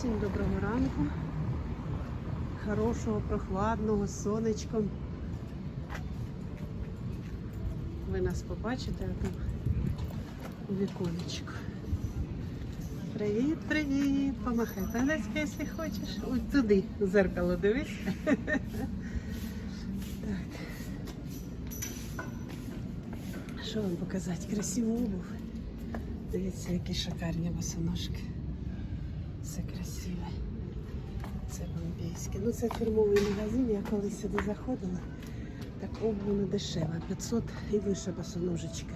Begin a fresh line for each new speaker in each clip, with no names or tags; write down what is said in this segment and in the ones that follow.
Всім доброго ранку. Хорошого, прохладного, сонечком. Ви нас побачите у віконечку. Привіт, привіт! Помахай палець, якщо хочеш. Ось туди, зеркало дивись. Що вам показати? Красиву обув. Дивіться, які шикарні босоножки. Бомбейське. Ну це фірмовий магазин, я колись сюди заходила. Так обув не дешева. 500 і вище босоножечка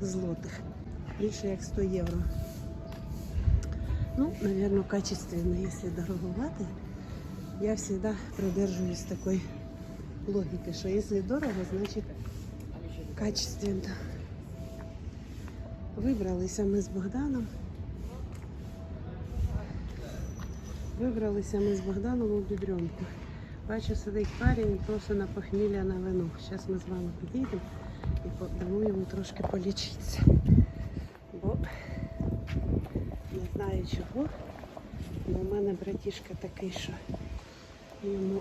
злотих. Більше як 100 євро. Ну, наверное, качественно, если дороговато. Я всегда придерживаюсь такой логики, что если дорого, значит качественно. Вибралися ми з Богданом. Вибралися ми з Богданом у бідрюнку. Бачу, сидить парень і просить на похмілля на вино. Зараз ми з вами підійдемо і дамо йому трошки полічитися. Бо не знаю чого. але у мене братішка такий, що йому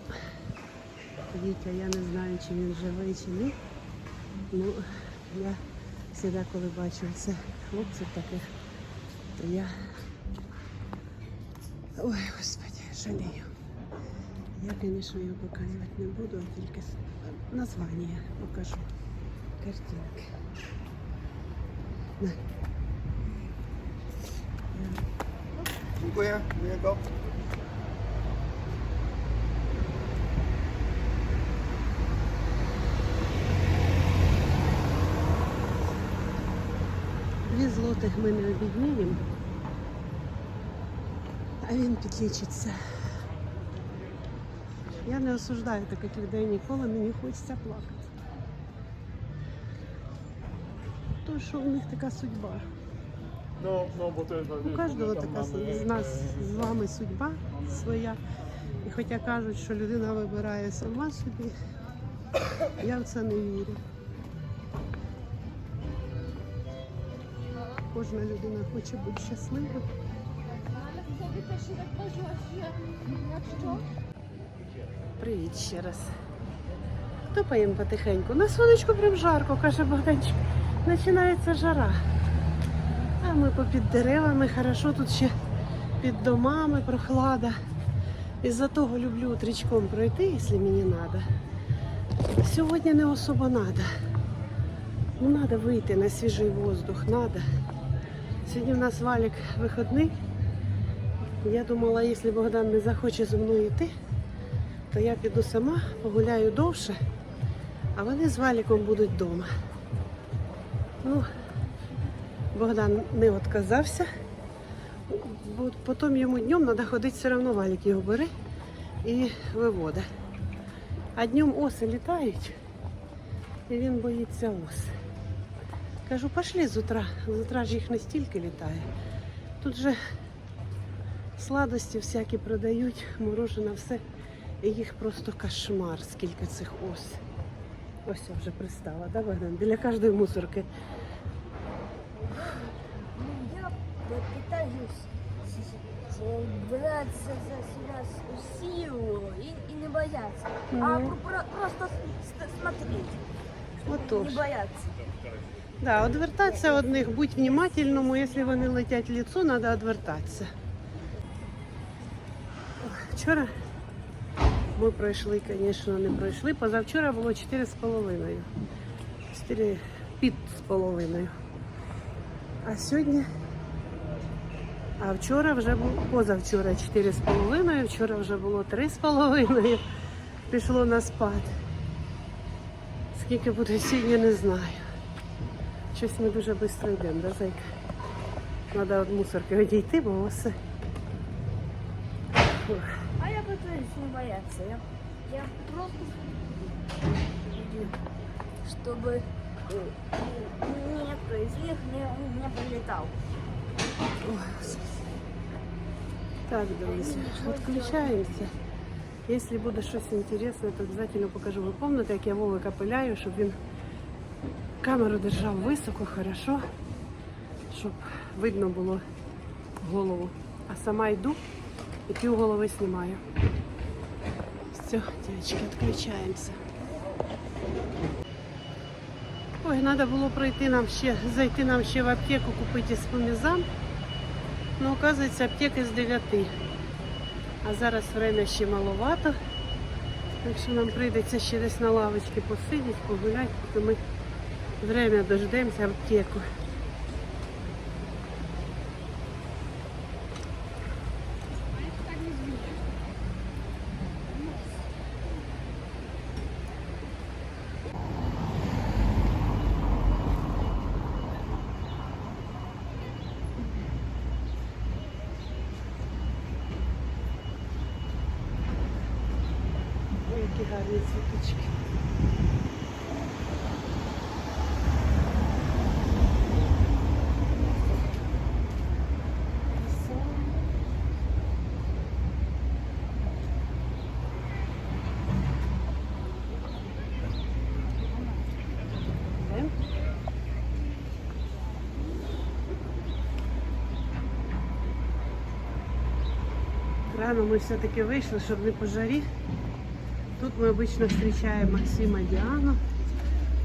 Вітя, я не знаю, чи він живий, чи ні. Ну, я завжди, коли бачу це хлопців таких, то я. Ой, господи, жалію. Я, звісно, його показувати не буду, а тільки названня покажу. Картинки. На.
Dziękuję, miłego.
Дві злотих ми не обідніємо, а він підлічиться. Я не осуждаю таких людей ніколи, мені хочеться плакати. То, що в них така судьба.
Bo to
У кожного така з нас з вами судьба своя. І хоча кажуть, що людина вибирає сама собі, я в це не вірю. Кожна людина хоче бути щасливою. Привіт ще раз. Поїм потихеньку? На сонечку прям жарко, каже Богданчик. Починається жара. А ми попід деревами, хорошо тут ще під домами прохлада. Із-за того люблю трічком пройти, якщо мені треба. Сьогодні не особо треба. Ну, треба вийти на свіжий воздух, треба. Сьогодні в нас валік виходний. Я думала, якщо Богдан не захоче зі мною йти, то я піду сама, погуляю довше, а вони з валіком будуть вдома. Ну, Богдан не відказався, бо потім йому днем треба ходити все одно валік його бере і виводить. А днем оси літають, і він боїться ос. Кажу, пошли з утра. З утра ж їх не стільки літає. Тут же сладості всякі продають, морожене все. І їх просто кошмар, скільки цих ос. Ось я вже пристала, да, Богдан? Біля кожної мусорки.
Я пытаюсь э, браться за себя с силу и, и не бояться. А
Мгм.
про- про- просто с- с- смотреть,
Отож.
не бояться.
Да, одвертатися від них, будь внимательному, якщо вони летять в лицо, треба одвертатися. Вчора ми пройшли, звісно, не пройшли. Позавчора було 4,5. 4 під з половиною. А сьогодні. А вчора вже було позавчора 4,5, вчора вже було 3,5. Пішло на спад. Скільки буде сьогодні, не знаю. Щось ми дуже швидко йдемо, да, зайка? Треба від мусорки відійти, бо оси. Фух.
А я пытаюсь не бояться. Я, я просто иду, чтобы э, никто из них не, не прилетал.
Ой, Господи. Так, друзі, відключаємося. Якщо буде щось інтересне, то обов'язково покажу. Ви пам'ятаєте, як я Вовика пиляю, щоб він камеру держав високо, хорошо, щоб видно було голову. А сама йду І пів голови знімаю. Все, дівчатки, відключаємося. Ой, треба було пройти нам ще, зайти нам ще в аптеку, купити спомізан. Ну, оказується, аптека з 9. А зараз время ще маловато. Так що нам прийдеться ще десь на лавочці посидіти, погуляти, поки ми время дождемося аптеку. Ой, які гарні цвіточки. Йдемо. Рано ми все-таки вийшли, щоб не по жарі. Тут ми обично зустрічаємо Максима Діану.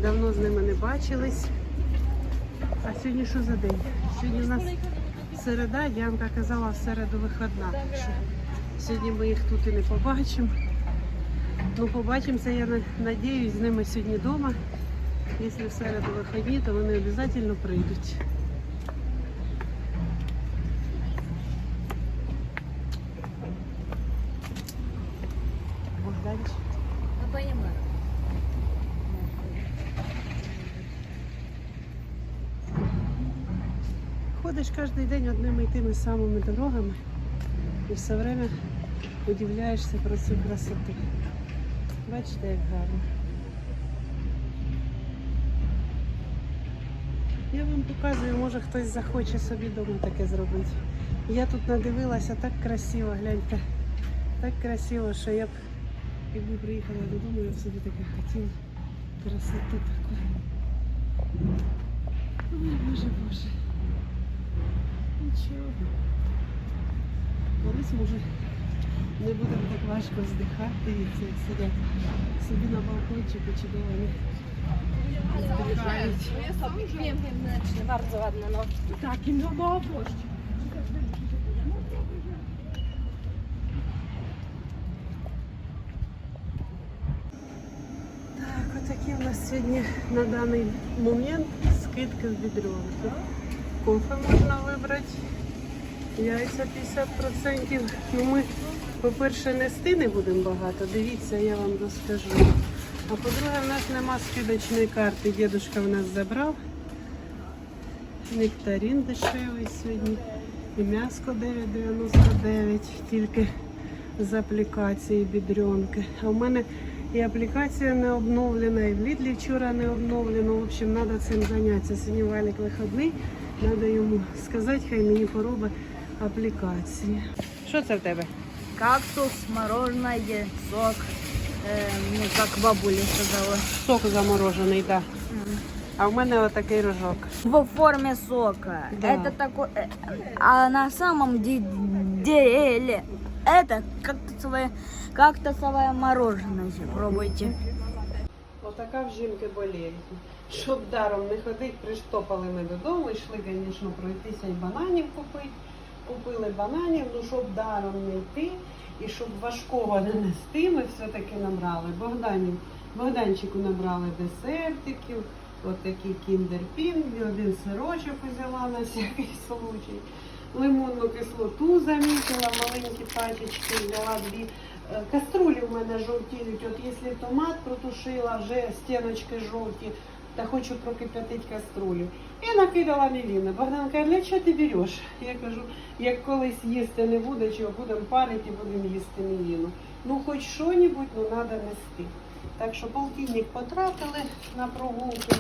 Давно з ними не бачились. А сьогодні що за день? Сьогодні у нас середа, Діанка казала, в середу виходна. Так що сьогодні ми їх тут і не побачимо. Ну, побачимося, я на- надіюсь, з ними сьогодні вдома. Якщо в середу виходні, то вони обов'язково прийдуть. Богданчик.
Я понимаю.
Ходиш кожен день одними і тими самими дорогами і все время удивляєшся про цю красоту. Бачите, як гарно. Я вам показую, може хтось захоче собі вдома таке зробити. Я тут надивилася так красиво, гляньте. Так красиво, що я б, якби приїхала додому, я б собі таке хотіла. Красоту таку. Ой, боже, боже. Нічого. Колись може не будемо так важко здихати і це сидять собі на балкончику чи де вони здихають.
Bardzo ładne, no.
Nowość. Так, отакі у нас сьогодні на даний момент скидки в відрюнку. Кофе можна вибрати. Яйця 50%. Ну ми, по-перше, нести не будемо багато. Дивіться, я вам розкажу. А по-друге, в нас нема скидочної карти. Дідушка в нас забрав. Нектарин дешевий сьогодні. І м'яско 9,99, тільки з аплікації бідрюнки. А в мене і аплікація не обновлена, і в Лідлі вчора не обновлено. В общем, треба цим зайнятися. Сьогодні валік вихідний. Треба йому сказати, хай мені поробить аплікації. Що це в тебе?
Кактус, мороженое, сок. Э, ну, как бабуля сказала.
Сок заморожений, так. Да. А в мене отакий рожок.
В форме сока.
Да.
Это такой... э, А на самом де- деле это кактусовое, кактусовое мороженое. Пробуйте.
Отака в жінки болезнь. Щоб даром не ходити, приштопали ми додому, йшли, звісно, пройтися і бананів купити. Купили бананів, ну щоб даром не йти і щоб важкого не нести, ми все-таки набрали Богданів. Богданчику набрали десертиків, отакий кіндерпін, один сирочок взяла на всякий случай. Лимонну кислоту замітила, маленькі пачечки взяла дві. Е, Каструлі в мене жовтіють. От якщо томат протушила, вже стіночки жовті, та хочу прокип'ятити каструлю. І накидала мівіни. Богдан каже, для чого ти береш? Я кажу, як колись їсти не буде, чого будемо парити будемо їсти мівіну. Ну хоч що-небудь, ну треба нести. Так що полтинник потратили на прогулки.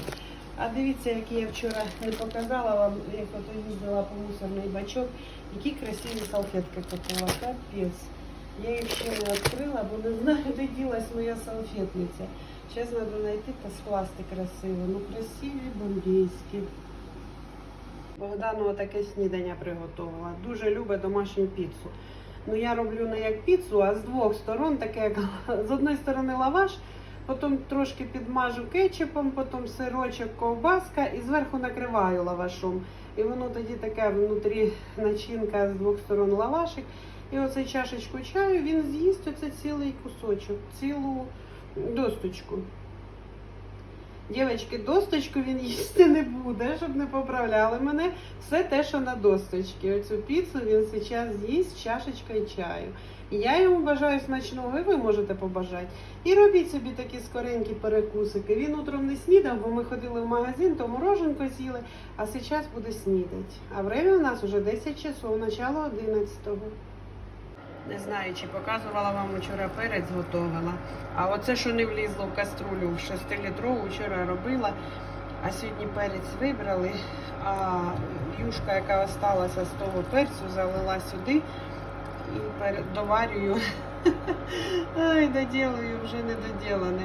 А дивіться, які я вчора не показала вам, як ото їздила по мусорний бачок, які красиві салфетки купила. Капець. Я їх ще не бо не знаю, де ділась моя салфетниця. Зараз треба знайти та скласти красиво. Ну красиві бомбійські. Богдану таке снідання приготувала. Дуже любить домашню піцу. Ну я роблю не як піцу, а з двох сторон, таке як з одної сторони лаваш, потім трошки підмажу кетчупом, потім сирочок, ковбаска і зверху накриваю лавашом. І воно тоді таке внутрі начинка з двох сторон лавашик. І оцей чашечку чаю він з'їсть оце цілий кусочок, цілу досточку. Дівчатки, досточку він їсти не буде, щоб не поправляли мене. Все те, що на досточці. Оцю піцу він зараз з'їсть з чашечкою чаю. Я йому бажаю смачного, і ви можете побажати. І робіть собі такі скоренькі перекусики. Він утром не снідав, бо ми ходили в магазин, то мороженко з'їли, а зараз буде снідати. А время у нас вже 10 часов, начало 11-го. Не знаю, чи показувала вам вчора перець готувала. А оце, що не влізло в каструлю, в 6-літрову вчора робила. А сьогодні перець вибрали, а юшка, яка осталася з того перцю, залила сюди і доварюю. Ай, доділую, вже не доділене.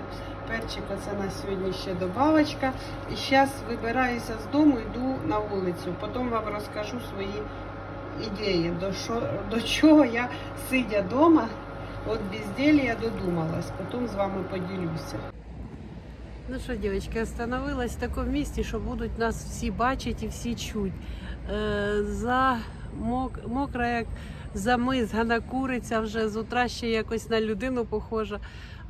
Перчик оце на сьогодні ще добавочка. І зараз вибираюся з дому, йду на вулицю. Потім вам розкажу свої ідеї, до, що, до чого я, сидя вдома, от безделья додумалась. Потім з вами поділюся. Ну що, дівчатки, остановилась в такому місці, що будуть нас всі бачити і всі чуть. Е, за мок, мокра, як замизгана куриця, вже з утра ще якось на людину похожа.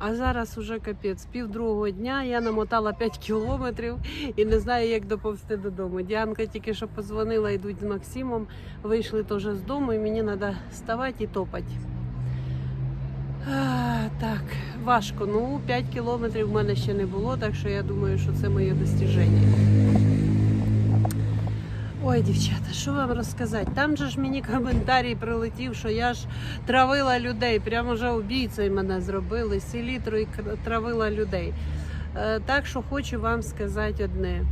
А зараз уже капець, пів другого дня я намотала 5 кілометрів і не знаю, як доповзти додому. Діанка тільки що позвонила, йдуть з Максимом, вийшли теж з дому, і мені треба вставати і топати. А, так, важко. Ну, 5 кілометрів в мене ще не було, так що я думаю, що це моє достіження. Ой, дівчата, що вам розказати? Там же ж мені коментарій прилетів, що я ж травила людей, прямо вже убійцею мене зробили, селітрою кр- травила людей. Е, Так що хочу вам сказати одне.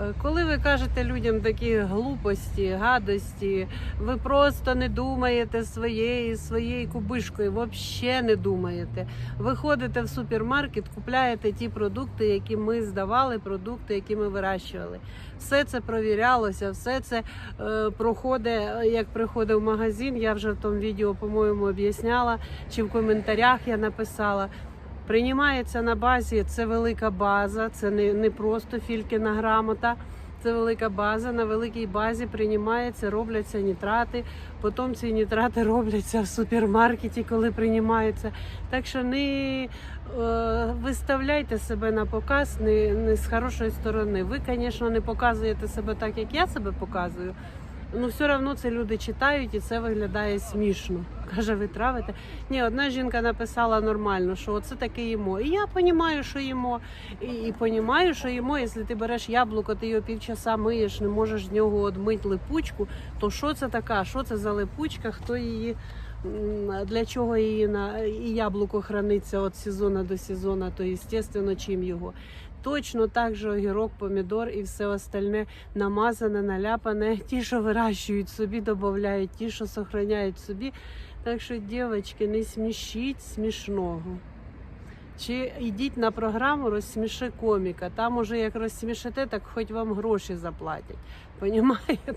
Е, Коли ви кажете людям такі глупості, гадості, ви просто не думаєте своєю своєю кубишкою, взагалі не думаєте. Ви ходите в супермаркет, купляєте ті продукти, які ми здавали, продукти, які ми вирощували. Все це провірялося, все це е, проходить, як приходив магазин. Я вже в тому відео, по-моєму, об'ясняла, чи в коментарях я написала. Приймається на базі, це велика база, це не, не просто фількіна грамота. Це велика база. На великій базі приймається, робляться нітрати. Потім ці нітрати робляться в супермаркеті, коли приймаються. Так що не е, виставляйте себе на показ не, не з хорошої сторони. Ви, звісно, не показуєте себе так, як я себе показую. Ну, все одно це люди читають і це виглядає смішно. Каже, ви травите. Ні, одна жінка написала нормально, що це таке їмо. І я розумію, що їмо. І, і розумію, що їмо, якщо ти береш яблуко, ти його півчаса миєш, не можеш з нього одмити липучку, то що це така? Що це за липучка? Хто її для чого її на і яблуко храниться від сезону до сезону, то звісно, чим його. Точно так же огірок, помідор і все остальне намазане, наляпане. Ті, що вирощують собі, додають, ті, що сохраняють собі. Так що, дівчатки, не смішіть смішного. Чи йдіть на програму розсміши коміка. Там уже як розсмішите, так хоч вам гроші заплатять. Понімаєте?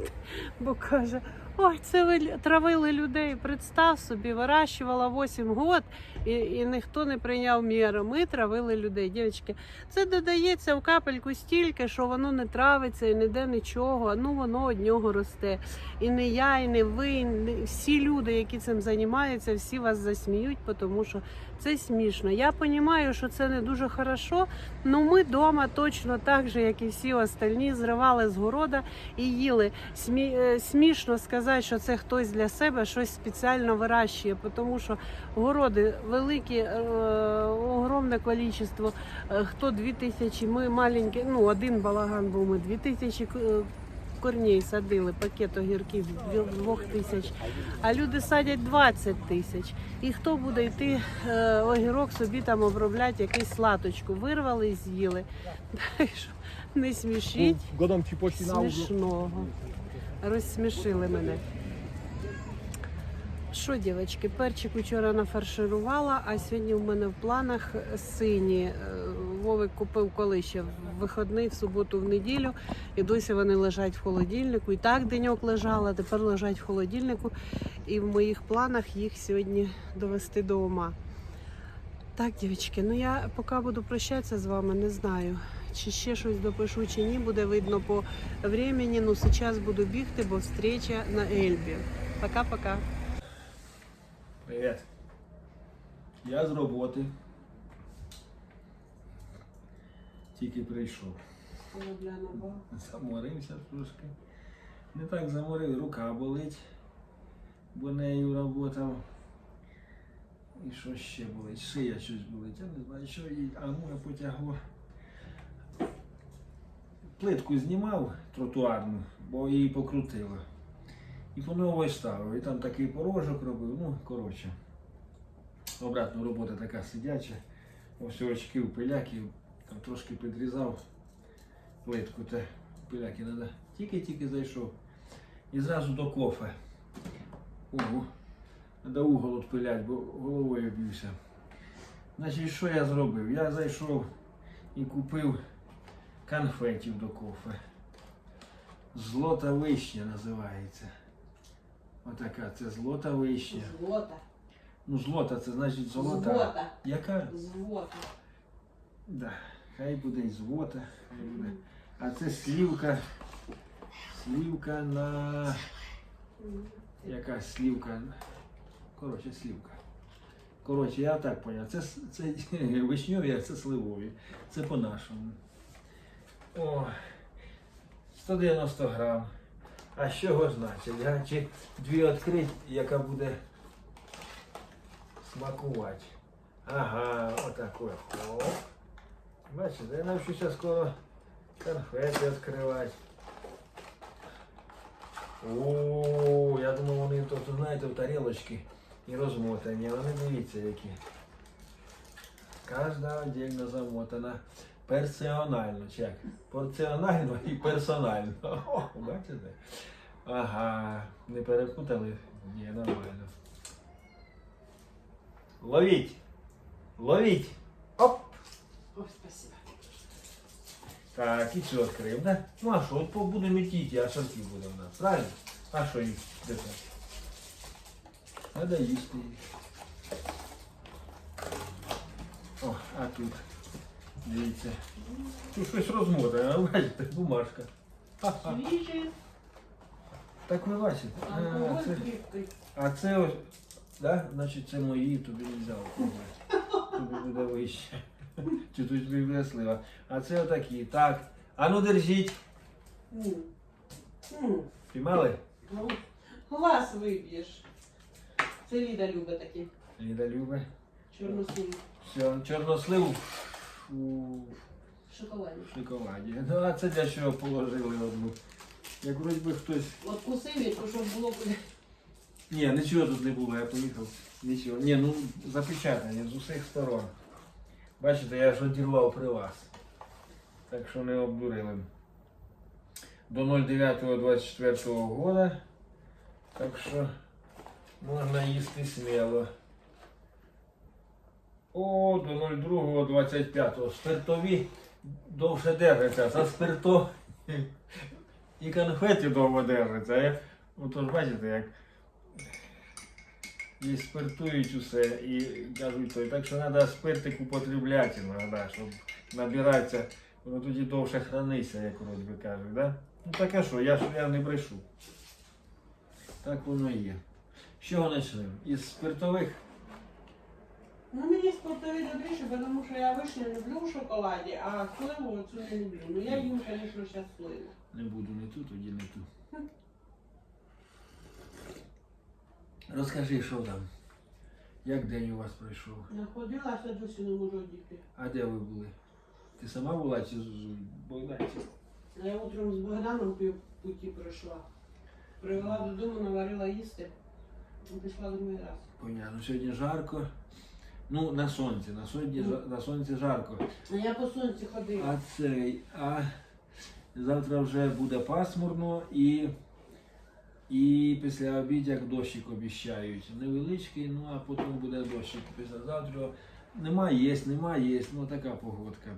Бо каже, ой, це ви травили людей. Представ собі, вирощувала 8 год і, і ніхто не прийняв міру. Ми травили людей. Дівчатки, це додається в капельку стільки, що воно не травиться і ніде нічого. Ну воно од нього росте. І не я, і не ви, і не- всі люди, які цим займаються, всі вас засміють, тому що це смішно. Я розумію, що це не дуже хорошо. але ми вдома точно так же, як і всі остальні, зривали з города і їли. Смі... е, Смішно сказати, що це хтось для себе щось спеціально вирощує, тому що городи великі, е, огромне кількість. Е, Хто дві тисячі, ми маленькі, ну один балаган був, ми дві тисячі е, корней садили, пакет огірків дві- двох тисяч, а люди садять 20 тисяч. І хто буде йти е, огірок собі там обробляти якусь латочку? Вирвали і з'їли. Не смішіть
Godam ci pošli
смішного. Розсмішили мене. Що, дівчатки, перчик вчора нафарширувала, а сьогодні в мене в планах сині. Е, Вовик купив коли ще в вихідний, в суботу, в неділю. І досі вони лежать в холодильнику. І так деньок лежала, тепер лежать в холодильнику. І в моїх планах їх сьогодні довести до ума. Так, дівчатки, ну я поки буду прощатися з вами, не знаю. Чи ще щось допишу, чи ні, буде видно по времени. Ну, зараз буду бігти, бо встреча на Ельбі. Пока-пока.
Привіт. Я з роботи. Тільки прийшов. Заморився трошки. Не так заморив, рука болить, бо нею работав. І що ще болить? Шия щось болить. Я не знаю, що і а моє потягло. Плитку знімав тротуарну, бо її покрутило. І по новій ставив. І там такий порожок робив, ну, коротше. Обратно робота така сидяча. Ось очків, пиляків, там трошки підрізав плитку, та пиляки треба. Тільки-тільки зайшов. І зразу до кофе. Ого. Треба угол отпилять, бо головою б'юся. Значить, що я зробив? Я зайшов і купив конфетів до кофе. Злота вишня називається. Отака, це злота вишня.
Злота.
Ну, злота, це значить золота.
Злота.
Яка?
Злота.
Да. Хай буде і злота. Хай буде. А це слівка. Слівка на. Яка слівка? Коротше, слівка. Коротше, я так поняв. Це, це вишньові, а це сливові. Це по-нашому. О, 190 грам. А що його значить? га? Чи дві відкрить, яка буде смакувати? Ага, отак от. О. Бачите, я навчуся скоро конфети відкривати. О, я думав, вони тут, знаєте, в тарілочки і розмотані. Вони дивіться які. Кожна віддільно замотана. Персонально, чи як? Порціонально і персонально. О, бачите? Ага, не перепутали? Ні, нормально. Ловіть! Ловіть! Оп!
Ой, спасибо.
Так, і що відкриємо, да? Ну а що, от будемо йти, а шарки буде в нас, правильно? А що їх держати? Треба їсти їх. О, а тут, дивіться. Тут щось розмотане, а бачите, бумажка. Ха-ха.
Свіжі,
Так ви бачите? А,
алкоголь
це,
кріпкий.
а це ось, да? значить це мої, тобі не взяв. Тобі буде вище. Чи тут тобі буде слива. А це отакі. Так. А ну держіть.
М. М.
Піймали?
Ну, Глаз виб'єш. Це Ліда любить такі.
Ліда любить.
Чорнослив.
Все, чорнослив у
Шоколадні.
шоколаді. Ну, а це для чого положили одну. Як вроді би хтось.
От кусивічку, щоб було куди.
Ні, нічого тут не було, я поїхав. Нічого. Ні, ну запечатані з усіх сторон. Бачите, я ж одірвав при вас. Так що не обдурили. До 09.24 года. Так що можна їсти сміло. О, до 02.25. Спиртові довше держаться, а спирто і конфети довго держаться. Я- Ото ж бачите, як і спиртують усе, і кажуть той. Так що треба спиртик употребляти іноді, щоб набиратися, воно тоді довше храниться, як вроді кажуть, да? Ну так а що, я ж я не брешу. Так воно і є. Чого почнемо? Із спиртових?
Ну, мені спортові добріше, тому що я вишню люблю в шоколаді, а сливу цю не люблю. Ну я їм, звісно, зараз сливу.
Не буду не ту, тоді не ту. Розкажи, що там? Як день у вас пройшов?
Находилася досі не можу одійти.
А де ви були? Ти сама була чи з Богданці?
Я утром з Богданом пів путі пройшла. Привела додому, наварила їсти і пішла другий раз.
Понятно, сьогодні жарко. Ну, на сонці, на сонці, жа- на сонці жарко.
А я по сонці ходила.
А цей, а завтра вже буде пасмурно і, і після обідяк дощик обіщають. Невеличкий, ну а потім буде дощик післязавтра. Нема єсть, нема єсть, ну така погодка.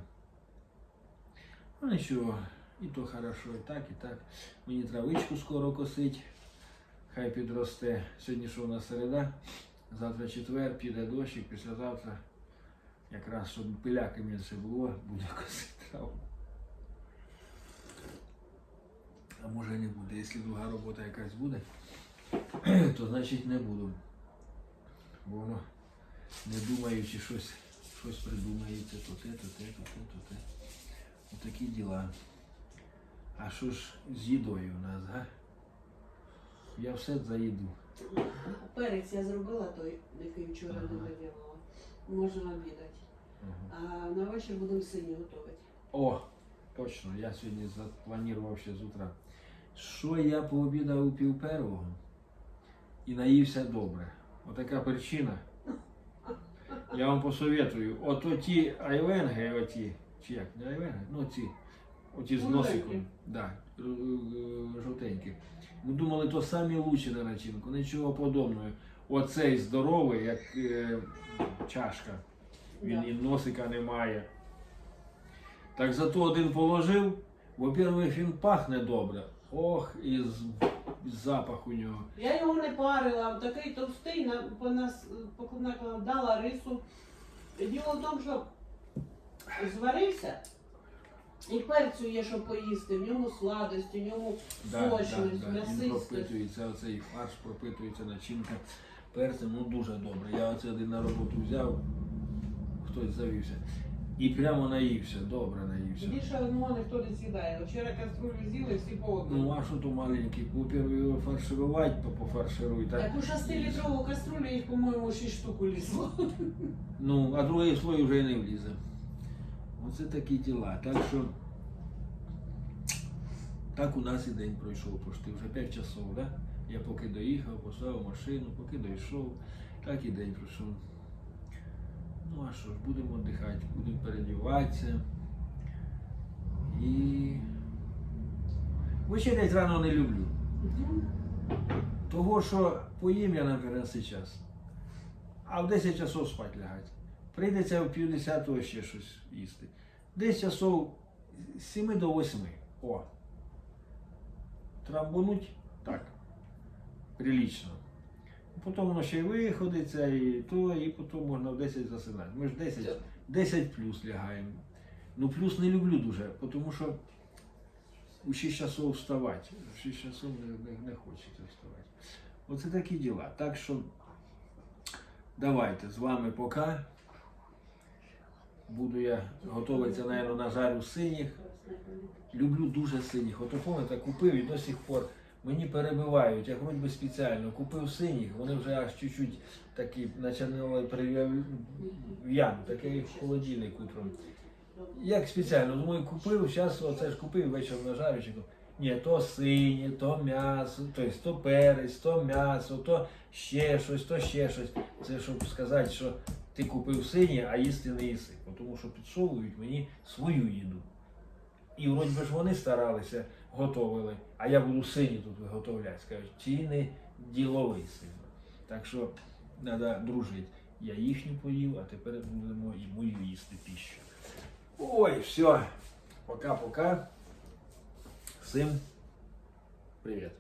Ну нічого, і то хорошо, і так, і так. Мені травичку скоро косить, хай підросте. Сьогодні що у нас середа, завтра четвер, піде дощик, післязавтра. Якраз щоб пиляки менше було, буде косити траву. А може не буде. Якщо друга робота якась буде, то значить не буду. Воно не думаючи щось, щось придумається, то те, то те, то те, то те. Отакі діла. А що ж з їдою у нас, га? Я все за їду.
Перець я зробила той, який вчора не виділила. Можна обідати. А на вечір будемо сині готувати.
О, точно, я сьогодні запланував ще з утра. Що я пообідав у пів первого і наївся добре. Отака причина. Я вам посоветую. От оті айвенги, оті, чи як, не айвенги, ну ці, оті з носиком, да, е, е, жовтенькі. Ми думали, то самі лучші на начинку, нічого подобного. Оцей здоровий, як е, чашка. Він і носика не має. Так зато один положив, во-первых, він пахне добре. Ох, і з- запах у нього.
Я його не парила, такий товстий, на, по нас поки накладала рису. Діло в тому, що зварився, і перцю є, що поїсти, в ньому сладості, в ньому сочність,
Він
м'ясистость.
пропитується, оцей фарш пропитується, начинка перцем, ну дуже добре. Я оце один на роботу взяв, хтось завівся. І прямо наївся, добре наївся.
Більше одного ніхто не з'їдає. Вчора каструлю з'їли всі по
Ну а що то маленький? По-перше, його фарширувати, то пофаршируй. Так?
У 6-літрову каструлю їх, по-моєму, 6 штук улізло.
Ну, а другий слой вже й не влізе. Оце такі діла. Так що так у нас і день пройшов пошти. Вже 5 часов, да? Я поки доїхав, поставив машину, поки дійшов, так і день пройшов. Ну а що ж, будемо віддихати, будемо передіватися. І вечерять рано не люблю. Того, що поїм я, наприклад, зараз. А в 10 часов спать лягати. Прийдеться в 50 ще щось їсти. Десь часов з 7 до 8. О. Трамбануть так. Прилічно. Потім воно ще й виходиться, і то, і потім можна в 10 засинати. Ми ж 10, 10 плюс лягаємо. Ну плюс не люблю дуже, тому що у 6 часов вставати. В 6 часов не, не, не хочеться вставати. Оце такі діла. Так що давайте з вами пока. Буду я готуватися, мабуть, на жару синіх. Люблю дуже синіх. От пам'ятаєте, купив і до сих пор мені перебивають, як би спеціально. Купив синіх, вони вже аж чуть-чуть такі починали в'яну, таке в холодильник утром. Як спеціально, думаю, купив, зараз оце ж купив вечором на жарючку. Ні, то синє, то м'ясо, тобто то перець, то м'ясо, то ще щось, то ще щось. Це щоб сказати, що ти купив синє, а їсти не їси. Тому що підсовують мені свою їду. І вроді би ж вони старалися, готовили, а я буду сині тут виготовляти. Скажуть, чи не діловий син. Так що треба дружити. Я їхню поїв, а тепер будемо і мою їсти піщу. Ой, все. Пока-пока. Всім привіт.